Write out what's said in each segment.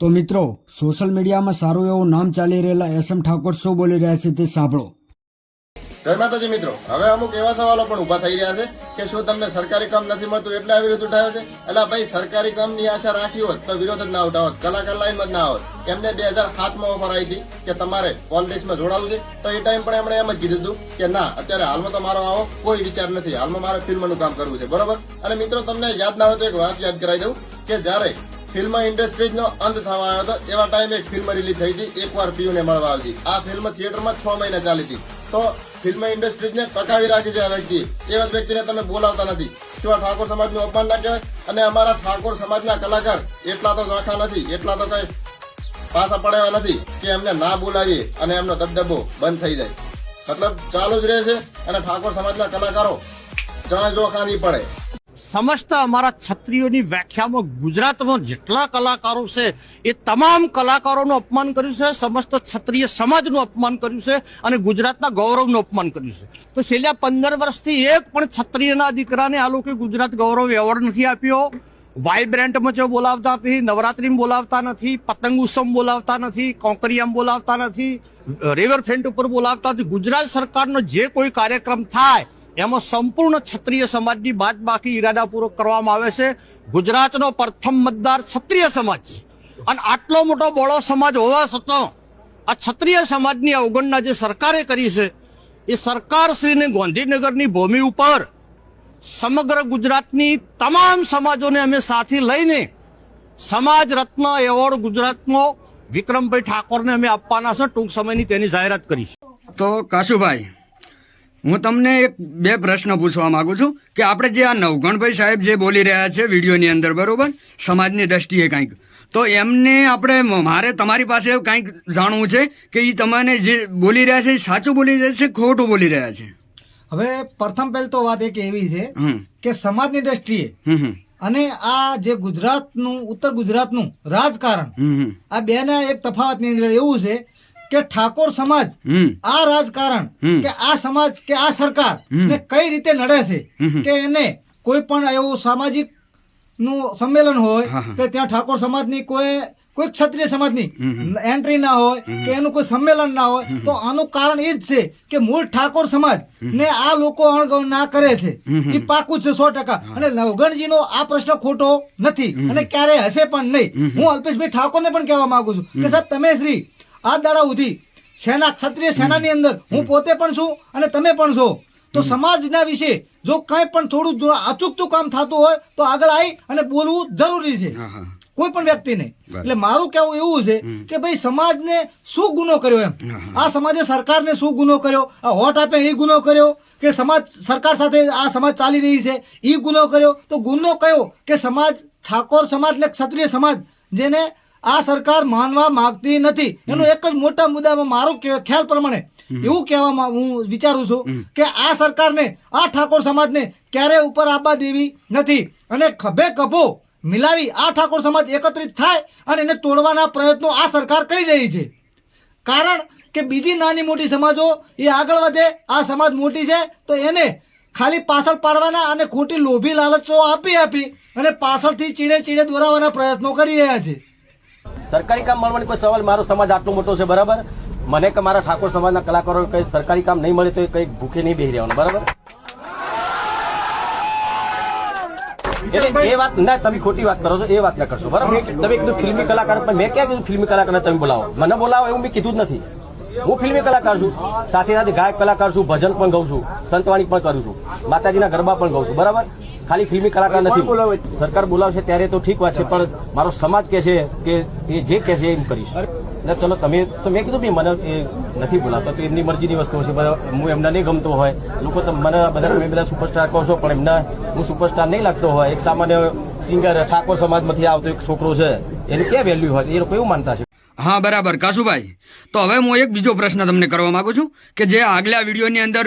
તો મિત્રો, સોશિયલ મીડિયામાં સારું એવું નામ ચાલી રહેલા એસ એમ ઠાકોર શું બોલી રહ્યા છે તે સાંભળો. જય માતાજી મિત્રો, હવે અમુક એવા સવાલો પણ ઊભા થઈ રહ્યા છે કે શું તમને સરકારી કામ નથી મળતું એટલે આ વિરોધ ઉઠાવ્યો છે? એટલે ભાઈ, સરકારી કામની આશા રાખી હોત તો વિરોધ જ ના ઉઠાવત, કલાકાર લાઈનમાં જ ના આવત. એમને બે હજાર સાતમાં ઓફર આવી હતી કે તમારે પોલિટિક્સમાં જોડાવું છે, તો એ ટાઈમ પણ એમણે એમ જ કીધું હતું કે ના, અત્યારે હાલમાં તો મારો આવો કોઈ વિચાર નથી, હાલમાં મારે ફિલ્મનું કામ કરવું છે, બરોબર? અને મિત્રો, તમને યાદ ના હોય તો એક વાત યાદ કરાવી દઉં કે જ્યારે ફિલ્મ ઇન્ડસ્ટ્રીઝનો અંત થવા આવ્યો હતો. એવા ટાઈમે ફિલ્મ રિલીઝ થઈ હતી. એકવાર પીયુને મળવા આવી આ ફિલ્મ થિયેટરમાં છ મહિના ચાલી હતી. તો ફિલ્મ ઇન્ડસ્ટ્રીઝને ટકાવી રાખી છે આ વ્યક્તિ એવા જ વ્યક્તિને તમે બોલાવતા નથી. શું ઠાકોર સમાજનું અપમાન ના કહેવાય? અને અમારા ઠાકોર સમાજના કલાકાર એટલા તો ઝાંખા નથી, એટલા તો કઈ પાછા પડેવા નથી કે એમને ના બોલાવીએ અને એમનો દબદબો બંધ થઈ જાય. મતલબ ચાલુ જ રહેશે અને ઠાકોર સમાજના કલાકારો જાણ જોખા પડે. સમસ્ત અમારા છત્રીઓની વ્યાખ્યામાં ગુજરાતમાં જેટલા કલાકારો છે, એ તમામ કલાકારોનું અપમાન કર્યું છે, સમસ્ત ક્ષત્રિય સમાજનું અપમાન કર્યું છે અને ગુજરાતના ગૌરવનું અપમાન કર્યું છે. તો છેલ્લા પંદર વર્ષથી એક પણ ક્ષત્રિયના દીકરાને આ લોકોએ ગુજરાત ગૌરવ એવોર્ડ નથી આપ્યો. વાઇબ્રન્ટમાં જો બોલાવતા નથી, નવરાત્રીમાં બોલાવતા નથી, પતંગ ઉત્સવ બોલાવતા નથી, કોંકરિયામાં બોલાવતા નથી, રિવરફ્રન્ટ ઉપર બોલાવતા નથી. ગુજરાત સરકારનો જે કોઈ કાર્યક્રમ થાય એમાં સંપૂર્ણ ક્ષત્રિય સમાજની બાદ બાકી ઈરાદાપૂર્વક કરવામાં આવે છે. ગુજરાતનો પ્રથમ મતદાર ક્ષત્રિય સમાજ છે. અને આટલો મોટો બળો સમાજ હોવા છતાં આ ક્ષત્રિય સમાજની અવગણના જે સરકારે કરી છે, એ સરકારશ્રીને ગાંધીનગરની ભૂમિ ઉપર સમગ્ર ગુજરાતની તમામ સમાજોને અમે સાથે લઈને સમાજ રત્ન એવોર્ડ ગુજરાતનો વિક્રમભાઈ ઠાકોરને અમે આપવાના છે. ટૂંક સમયની તેની જાહેરાત કરીશ. તો કાશુભાઈ હું તમને એક બે પ્રશ્ન પૂછવા માંગુ છું કે આપણે જે આ નવગણભાઈ સાહેબ જે બોલી રહ્યા છે વિડીયોની અંદર બરોબર? સમાજની દ્રષ્ટિએ કંઈક. તો એમને આપણે મારે તમારી પાસે કંઈક જાણવું છે કે એ તમને જે બોલી રહ્યા છે એ સાચું બોલી રહ્યા છે ખોટું બોલી રહ્યા છે? હવે પ્રથમ પહેલ તો વાત એક એવી છે કે સમાજની દ્રષ્ટિએ અને આ જે ગુજરાતનું ઉત્તર ગુજરાતનું રાજકારણ આ બેના એક તફાવતની અંદર એવું છે કે ઠાકોર સમાજ આ રાજકારણ કે આ સમાજ કે આ સરકાર ને કઈ રીતે નડે છે કે એને કોઈ પણ એવું સામાજિકનું સંમેલન હોય કે તો ત્યાં ઠાકોર સમાજની કોઈ કોઈ ક્ષત્રિય સમાજની ની એન્ટ્રી ના હોય કે એનું કોઈ સંમેલન ના હોય તો આનું કારણ એ જ છે કે મૂળ ઠાકોર સમાજ ને આ લોકો અણગણ ના કરે છે. એ પાકું છે સો ટકા. અને નવગણજી નો આ પ્રશ્ન ખોટો નથી અને ક્યારે હશે પણ નહીં. હું અલ્પેશભાઈ ઠાકોરને પણ કહેવા માંગુ છું કે સાહેબ તમે શ્રી આ દાડા સુધી સેના ક્ષત્રિય સેનાની અંદર હું પોતે પણ છું અને તમે પણ છો. તો સમાજના વિશે જો કાંઈ પણ થોડું અચૂકતું કામ થતું હોય તો આગળ આવી અને બોલવું જરૂરી છે. કોઈ પણ વ્યક્તિને. એટલે મારું કહેવું એવું છે કે ભાઈ સમાજને શું ગુનો કર્યો એમ? આ સમાજે સરકારને શું ગુનો કર્યો? આ વોટ આપે એ ગુનો કર્યો કે સમાજ સરકાર સાથે આ સમાજ ચાલી રહી છે એ ગુનો કર્યો? તો ગુનો કયો કે સમાજ ઠાકોર સમાજ ને ક્ષત્રિય સમાજ જેને આ સરકાર માનવા માંગતી નથી. એનો એક જ મોટા મુદ્દામાં મારો ખ્યાલ પ્રમાણે એવું કહેવામાં હું વિચારું છું કે આ સરકારને આ ઠાકોર સમાજને ક્યારે ઉપર આવવા દેવી નથી. અને ખભે ખભો મિલાવી આ ઠાકોર સમાજ એકત્રિત થાય અને એને તોડવાના પ્રયત્નો આ સરકાર કરી રહી છે. કારણ કે બીજી નાની મોટી સમાજો એ આગળ વધે આ સમાજ મોટી છે તો એને ખાલી પાછળ પાડવાના અને ખોટી લોભી લાલચો આપી આપી અને પાછળથી ચીડે ચીડે દોરાવાના પ્રયત્નો કરી રહ્યા છે. સરકારી કામ મળવાની કોઈ સવાલ, મારો સમાજ આટલો મોટો છે, બરાબર? મને કે મારા ઠાકોર સમાજના કલાકારો કઈ સરકારી કામ નહીં મળે તો એ કઈ ભૂખે નહીં બેહી રહેવાનું, બરાબર? એટલે એ વાત, ના, તમે ખોટી વાત કરો છો, એ વાત ના કરશો, બરાબર? તમે કીધું ફિલ્મી કલાકાર, પણ મેં ક્યાં કીધું ફિલ્મી કલાકારને તમે બોલાવો? મને બોલાવો એવું મેં કીધું જ નથી. હું ફિલ્મી કલાકાર છું. સાથે સાથે ગાયક કલાકાર છું ભજન પણ ગાઉં છું સંતવાણી પણ કરું છું માતાજીના ગરબા પણ ગાઉં છું બરાબર? ખાલી ફિલ્મી કલાકાર નથી. સરકાર બોલાવશે ત્યારે તો ઠીક વાત છે પણ મારો સમાજ કે છે કે એ જે કે છે એમ કરીશ. એટલે ચલો તમે તો મેં કીધું બી મને એ નથી બોલાવતો તો એમની મરજીની વસ્તુ છે બરાબર. હું એમને નહીં ગમતો હોય. લોકો મને બધા તમે બધા સુપરસ્ટાર કહો છો પણ એમને હું સુપરસ્ટાર નહીં લાગતો હોય. એક સામાન્ય સિંગર ઠાકોર સમાજમાંથી આવતો એક છોકરો છે એની ક્યાં વેલ્યુ હોય? એ લોકો એવું માનતા છે. હા, બરાબર. કાશુભાઈ તો હવે હું એક બીજો પ્રશ્ન તમને કરવા માગું છું કે જે આગલા વિડીયોની અંદર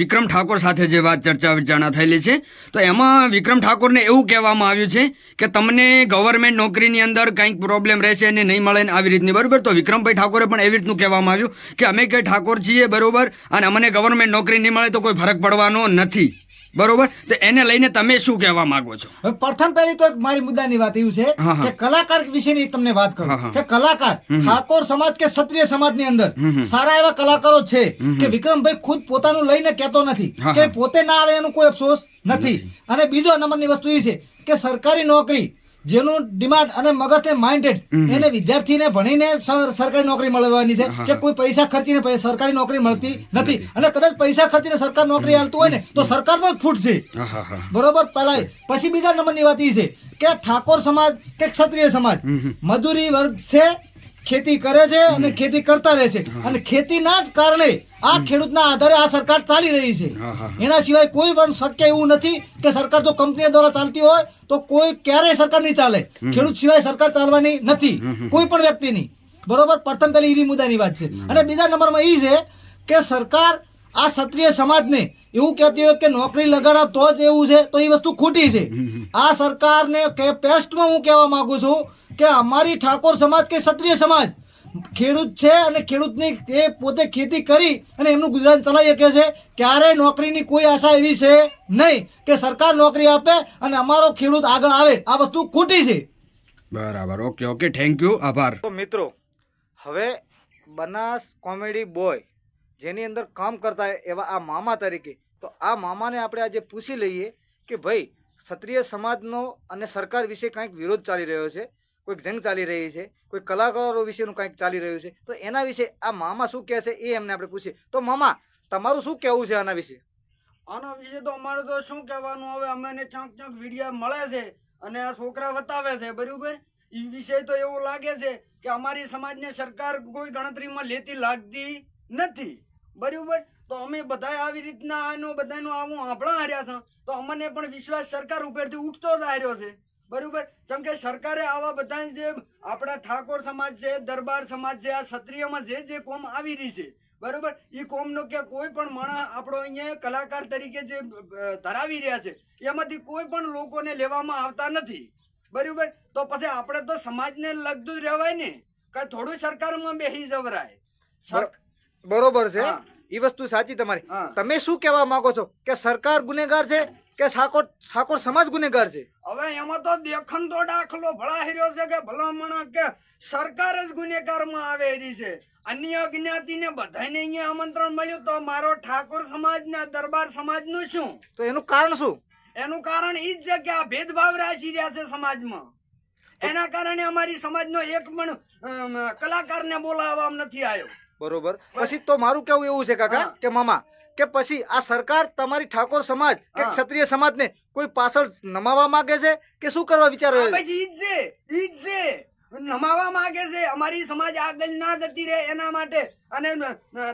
વિક્રમ ઠાકોર સાથે જે વાત ચર્ચા વિચારણા થયેલી છે, તો એમાં વિક્રમ ઠાકોરને એવું કહેવામાં આવ્યું છે કે તમને ગવર્મેન્ટ નોકરીની અંદર કંઈક પ્રોબ્લેમ રહેશે અને નહીં મળે આવી રીતની, બરાબર? તો વિક્રમભાઈ ઠાકોરે પણ એવી રીતનું કહેવામાં આવ્યું કે અમે કંઈ ઠાકોર છીએ બરોબર અને અમને ગવર્મેન્ટ નોકરી નહીં મળે તો કોઈ ફરક પડવાનો નથી. બરોબર? તો એને લઈને તમે શું કહેવા માંગો છો? પ્રથમ પહેલી તો એક મારી મુદ્દાની વાત એવું છે. કે કલાકાર વિશેની તમને વાત કરું કે કલાકાર ઠાકોર સમાજ કે ક્ષત્રિય સમાજની અંદર સારા એવા કલાકારો છે કે વિક્રમભાઈ ખુદ પોતાનું લઈને કહેતો નથી કે પોતે ના આવે એનું કોઈ અફસોસ નથી. અને બીજો નંબરની વસ્તુ એ છે કે સરકારી નોકરી જેનું ડિમાન્ડ અને મગજને માઇન્ડેડ એને વિદ્યાર્થીને ભણીને સર- સરકારી નોકરી મળવાની છે કે કોઈ પૈસા ખર્ચીને સરકારી નોકરી મળતી નથી. અને કદાચ પૈસા ખર્ચીને સરકાર નોકરી હાલતું હોય ને તો સરકારનો જ ફૂટ છે. બરોબર? પહેલા પછી બીજા નંબરની વાત એ છે કે ઠાકોર સમાજ કે ક્ષત્રિય સમાજ? મજૂરી વર્ગ છે ખેતી કરે છે અને ખેતી કરતા રહે છે. અને ખેતીના જ કારણે આ ખેડૂતના આધારે આ સરકાર ચાલી રહી છે. એના સિવાય કોઈ પણ શક્ય એવું નથી કે સરકાર જો કંપનીઓ દ્વારા ચાલતી હોય તો કોઈ ક્યારેય સરકાર નહીં ચાલે. ખેડૂત સિવાય સરકાર ચાલવાની નથી. કોઈ પણ વ્યક્તિની. બરોબર? પ્રથમ પહેલી ઈરી મુદ્દાની વાત છે. અને બીજા નંબરમાં એ છે કે સરકાર આ ક્ષત્રિય સમાજને એવું કહેતી હોય કે નોકરી લગાડા તો જ એવું છે તો એ વસ્તુ ખોટી છે. આ સરકારને કે પેસ્ટમાં હું કહેવા માંગુ છું કે અમારી ઠાકોર સમાજ કે ક્ષત્રિય સમાજ ખેડૂત છે અને ખેડૂતની એ પોતે ખેતી કરી અને એમનું ગુજરાન ચલાવી શકે છે ક્યારેય નોકરીની કોઈ આશા એવી છે નહીં કે સરકાર નોકરી આપે અને અમારો ખેડૂત આગળ આવે. આ વસ્તુ ખોટી છે. બરાબર. Okay okay. થેન્ક યુ આભાર. તો મિત્રો હવે બનાસ કોમેડી બોય જેની અંદર કામ કરતા હોય એવા આ મામા તરીકે, તો આ મામાને આપણે આજે પૂછી લઈએ કે ભાઈ, ક્ષત્રિય સમાજનો અને સરકાર વિશે કાંઈક વિરોધ ચાલી રહ્યો છે, કોઈક જંગ ચાલી રહી છે કોઈ કલાકારો વિશેનું કાંઈક ચાલી રહ્યું છે, તો એના વિશે આ મામા શું કહે છે એ એમને આપણે પૂછીએ. તો મામા, તમારું શું કહેવું છે આના વિશે? આના વિશે તો અમારે તો શું કહેવાનું? હવે અમને ચાંક ચાંક વિડીયા મળે છે અને આ છોકરા બતાવે છે, બરાબર? એ વિષય તો એવું લાગે છે કે અમારી સમાજને સરકાર કોઈ ગણતરીમાં લેતી લાગતી નથી. બરાબર? તો અમે બધા આવી રીતના આનું બધાનું આવું આંભળા હાર્યા છે. તો અમને પણ વિશ્વાસ સરકાર ઉપરથી ઉઠતો જ હાર્યો છે. બરાબર? જેમ કે સરકારે આવા બધા જે આપણા ઠાકોર સમાજ છે દરબાર સમાજ છે આ ક્ષત્રિયમાં જે જે કોમ આવી રહી છે બરોબર? એ કોમનો કે કોઈ પણ માણસ આપણો અહીંયા કલાકાર તરીકે જે ધરાવી રહ્યા છે એમાંથી કોઈ પણ લોકોને લેવામાં આવતા નથી. બરોબર? તો પછી આપણે તો સમાજને લગતું જ રહેવાય ને. કાંઈ થોડું સરકારમાં બેસી જવરાય. બરોબર છે. એ વસ્તુ સાચી તમારી. તમે શું કહેવા માંગો છો? કે સરકાર ગુનેગાર છે કે ઠાકોર ઠાકોર સમાજ ગુનેગાર છે? હવે એમાં તો દેખન તો દાખલો ભળાહેર્યો છે કે ભલામણ કે સરકાર જ ગુનેગારમાં આવે રહી છે. અન્ય જ્ઞાતિને બધાને અહીંયા આમંત્રણ મળ્યું તો મારો ઠાકોર સમાજના દરબાર સમાજનું શું? તો એનું કારણ શું? એનું કારણ એ જ છે કે આ ભેદભાવ રાશી રહ્યા છે સમાજમાં. એના કારણે અમારી સમાજનો એક પણ કલાકારને બોલાવવામાં નથી આવ્યો. બરોબર? પછી તો મારું કેવું એવું છે કાકા કે મામા કે પછી આ સરકાર તમારી ઠાકોર સમાજ કે. ક્ષત્રિય સમાજને કોઈ પાછળ નમાવા માંગે છે કે શું કરવા વિચારે આ છે? છે નમાવા માંગે છે અમારી સમાજ આગળ ના જતી રહે એના માટે. અને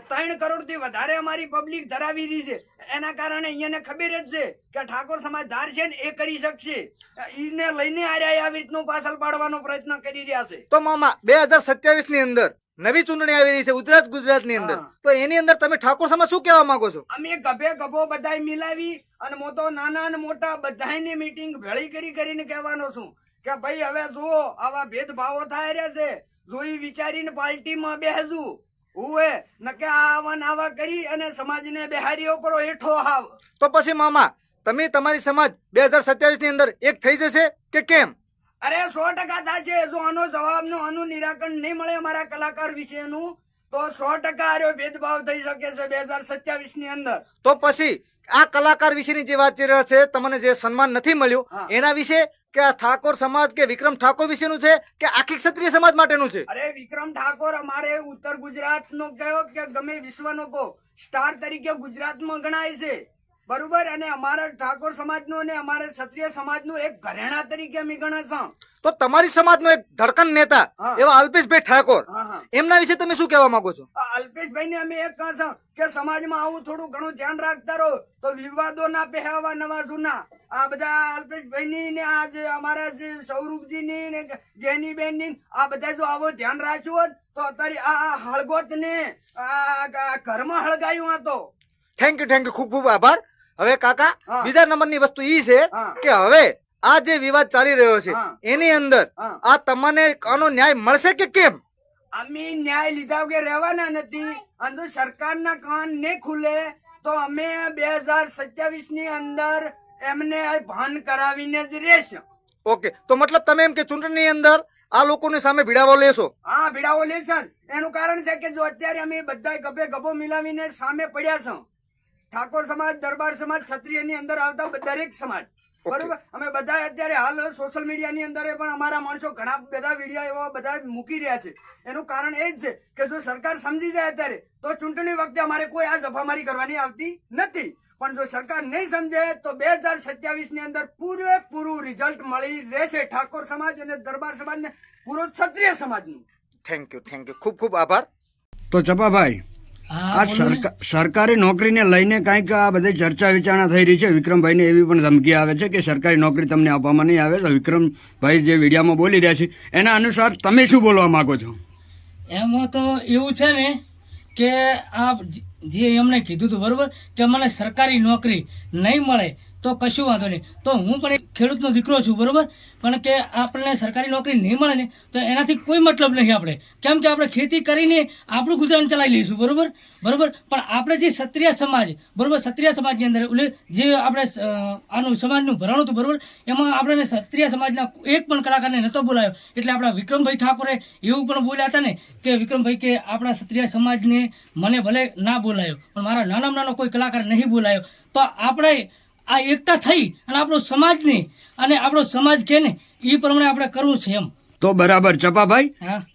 ત્રણ કરોડથી વધારે અમારી પબ્લિક ધરાવી રહી છે. એના કારણે અહીંયાને ખબર જ છે કે ઠાકોર સમાજ ધાર છે ને એ કરી શકશે. ઈને લઈને આર્યા આવી રીતનું પાછળ પાડવાનો પ્રયત્ન કરી રહ્યા છે. તો મામા બે હજાર સત્યાવીસની અંદર નવી ચૂંટણી આવી રહી છે ગુજરાત ગુજરાતની અંદર તો એની અંદર તમે ઠાકોર સમાજ શું કહેવા માંગો છો? અમે ગભે ગભો બધાય મિલાવી અને મોટો નાના અને મોટા બધાયની મીટિંગ ભેળી કરી કરીને કહેવાનો છું કે ભાઈ હવે જુઓ આવા ભેદભાવો થાય રહ્યા છે. જોઈ વિચારીને પાર્ટીમાં બેસવું હુએ નકે આવા ને આવા કરી અને સમાજને બેહારીઓ કરો હેઠો હાવ. તો પછી મામા તમે તમારી સમાજ બે હજાર સત્યાવીસની અંદર એક થઈ જશે કે કેમ? અરે સો ટકા થશે. જો આનો જવાબનું આનું નિરાકરણ નહીં મળે અમારા કલાકાર વિશેનું તો સો ટકા આર્યો ભેદભાવ થઈ શકે છે બે હજાર સત્યાવીસની અંદર. તો પછી આ કલાકાર વિશેની જે વાત ચાલી રહ્યો છે તમને જે સન્માન નથી મળ્યું એના વિશે કે આ ઠાકોર સમાજ કે વિક્રમ ઠાકોર વિશેનું છે કે આખી ક્ષત્રિય સમાજ માટેનું છે? અરે વિક્રમ ઠાકોર અમારે ઉત્તર ગુજરાત નો કયો કે ગમે વિશ્વનો કો સ્ટાર તરીકે ગુજરાતમાં ગણાય છે. બરોબર? અને અમારા ઠાકોર સમાજનો અને અમારા ક્ષત્રિય સમાજનું એક ઘરેણા તરીકે અમે ગણે છે. તો તમારી સમાજનો એક ધડકન નેતા. એવા અલ્પેશભાઈ ઠાકોર. એમના વિશે તમે શું કહેવા માંગો છો? આ અલ્પેશભાઈને અમે એક કહા છો કે સમાજમાં આવું થોડું ઘણું ધ્યાન રાખતા રહો તો વિવાદો ના પહેવા નવા જૂના. આ બધા અલ્પેશભાઈની ને આ જે અમારા જે સૌરૂપજીની ને ગેનીબેનની આ બધા જો આવો ધ્યાન રાખ્યું હોત તો અત્યારે આ હળગોત ને આ આ ઘરમાં હળગાયું હતો થેન્ક યુ થેન્ક યુ ખૂબ ખૂબ આભાર. હવે કાકા બીજા બીજા નંબરની વસ્તુ ઈ છે કે હવે આ જે વિવાદ ચાલી રહ્યો છે એની અંદર આ તમને આનો ન્યાય મળશે કે કેમ? અમે ન્યાય લીધા વગર રહેવાના નથી. જો સરકારના કાન ને ખુલે તો અમે બે હજાર સત્યાવીસની અંદર એમને ભાન કરાવીને જ રહેશે. ઓકે તો મતલબ તમે એમ કે ચૂંટણી અંદર આ લોકોની સામે ભીડાવો લેશો? હા ભીડાવો લેશે. એનું કારણ છે કે જો અત્યારે અમે બધા ગભે ગભો મિલાવીને સામે પડ્યા છો ઠાકોર સમાજ દરબાર સમાજ ક્ષત્રિયની અંદર આવતા દરેક સમાજ. બરોબર? અમે બધા અત્યારે હાલ સોશિયલ મીડિયાની અંદર પણ અમારા માણસો ઘણા બધા વીડિયો એવા બધા મૂકી રહ્યા છે. એનું કારણ એ જ છે કે જો સરકાર સમજી જાય અત્યારે તો ચૂંટણી વખતે અમારે કોઈ આ જફામારી કરવાની આવતી નથી. પણ જો સરકાર નહીં સમજે તો બે હજાર સત્યાવીસની અંદર પૂરેપૂરું રિઝલ્ટ મળી રહેશે ઠાકોર સમાજ અને દરબાર સમાજને પૂરો ક્ષત્રિય સમાજનું. થેન્ક યુ થેન્ક યુ ખૂબ ખૂબ આભાર. તો ચપાભાઈ આ સરકા- સરકારી નોકરીને લઈને કાંઈક આ બધી ચર્ચા વિચારણા થઈ રહી છે. વિક્રમભાઈને એવી પણ ધમકી આવે છે કે સરકારી નોકરી તમને આપવામાં નહીં આવે. તો વિક્રમભાઈ જે વિડીયામાં બોલી રહ્યા છે એના અનુસાર તમે શું બોલવા માંગો છો? એમાં તો એવું છે ને કે આ જે એમણે કીધું હતું, બરોબર? કે મને સરકારી નોકરી નહીં મળે, તો કશું વાંધો નહીં. તો હું પણ એક ખેડૂતનો દીકરો છું, બરોબર? પણ કે આપણને સરકારી નોકરી નહીં મળે ને, તો એનાથી કોઈ મતલબ નહીં આપણે. કેમ કે આપણે ખેતી કરીને આપણું ગુજરાન ચલાવી લઈશું, બરોબર? બરોબર? પણ આપણે જે ક્ષત્રિય સમાજ, બરોબર? ક્ષત્રિય સમાજની અંદર જે આપણે આનું સમાજનું ભરાણું હતું, બરોબર? એમાં આપણે ક્ષત્રિય સમાજના એક પણ કલાકારને નહોતો બોલાયો. એટલે આપણા વિક્રમભાઈ ઠાકોરે એવું પણ બોલ્યા હતા ને, કે વિક્રમભાઈ કે આપણા ક્ષત્રિય સમાજને મને ભલે ના બોલાયો. પણ મારા નાનામાં નાનો કોઈ કલાકાર નહીં બોલાયો. તો આપણે આ એકતા થઈ અને આપણો સમાજને અને આપણો સમાજ કે ને એ પ્રમાણે આપણે કરવું છે એમ. તો બરાબર ચપાભાઈ?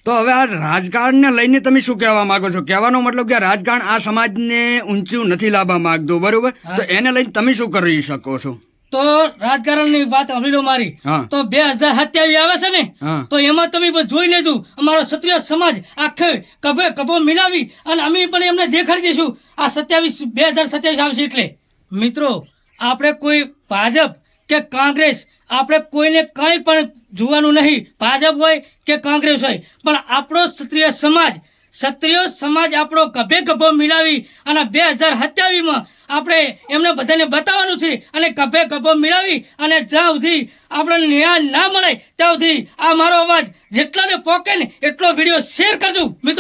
તો હવે આ રાજકારણને લઈને તમે શું કહેવા માંગો છો? કહેવાનો મતલબ કે રાજકારણ આ સમાજને ઊંચું નથી લાવવા માંગતું બરોબર? તો એને લઈને તમે શું કરી શકો છો? તો રાજકારણની વાત સાંભળી લો મારી તો બે હજાર સત્યાવીસ આવે છે ને તો એમાં તમે જોઈ લેજો. અમારો ક્ષત્રિય સમાજ આખે કભે કભો મિલાવી અને અમે પણ એમને દેખાડી દઈશું આ સત્યાવીસ બે હજાર સત્યાવીસ આવશે એટલે. મિત્રો આપણે કોઈ ભાજપ કે કોંગ્રેસ આપણે કોઈને કંઈ પણ જોવાનું નહીં. ભાજપ હોય કે કોંગ્રેસ હોય. પણ આપણો ક્ષત્રિય સમાજ ક્ષત્રિય સમાજ આપણો ગભે ગભો મિલાવી અને બે હજાર સત્યાવીસમાં આપણે એમને બધાને બતાવવાનું છે અને ગભે ગભો મિલાવી અને જ્યાં સુધી આપણને ન્યાય ના મળે ત્યાં સુધી આ મારો અવાજ જેટલાને પોકે ને એટલો વીડિયો શેર કરજો. મિત્રો